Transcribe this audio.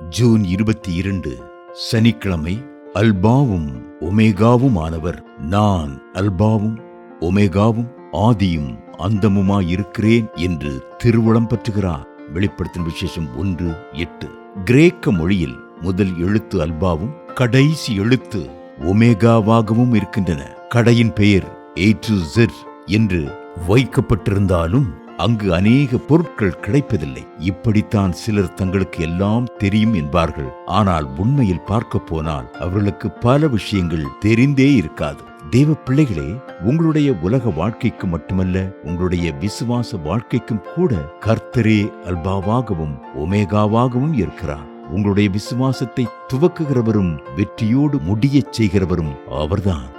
June இருபத்தி இரண்டு சனிக்கிழமை அல்பாவும் ஒமேகாவும் ஆனவர் நான் அல்பாவும் ஒமேகாவும் ஆதியும் அந்தமுமாயிருக்கிறேன் என்று திருவுளம் பற்றுகிறார். வெளிப்படுத்தும் விசேஷம் ஒன்று எட்டு. கிரேக்க மொழியில் முதல் எழுத்து அல்பாவும் கடைசி எழுத்து ஒமேகாவாகவும் இருக்கின்றன. கடையின் பெயர் ஏ டு ஜெட் என்று வைக்கப்பட்டிருந்தாலும் அங்கு அநேக பொருட்கள் கிடைப்பதில்லை. இப்படித்தான் சிலர் தங்களுக்கு எல்லாம் தெரியும் என்பார்கள். ஆனால் உண்மையில் பார்க்க போனால் அவர்களுக்கு பல விஷயங்கள் தெரிந்தே இருக்காது. தேவ பிள்ளைகளே உங்களுடைய உலக வாழ்க்கைக்கு மட்டுமல்ல உங்களுடைய விசுவாச வாழ்க்கைக்கும் கூட கர்த்தரே அல்பாவாகவும் ஒமேகாவாகவும் இருக்கிறார். உங்களுடைய விசுவாசத்தை துவக்குகிறவரும் வெற்றியோடு முடியச் செய்கிறவரும் அவர்தான்.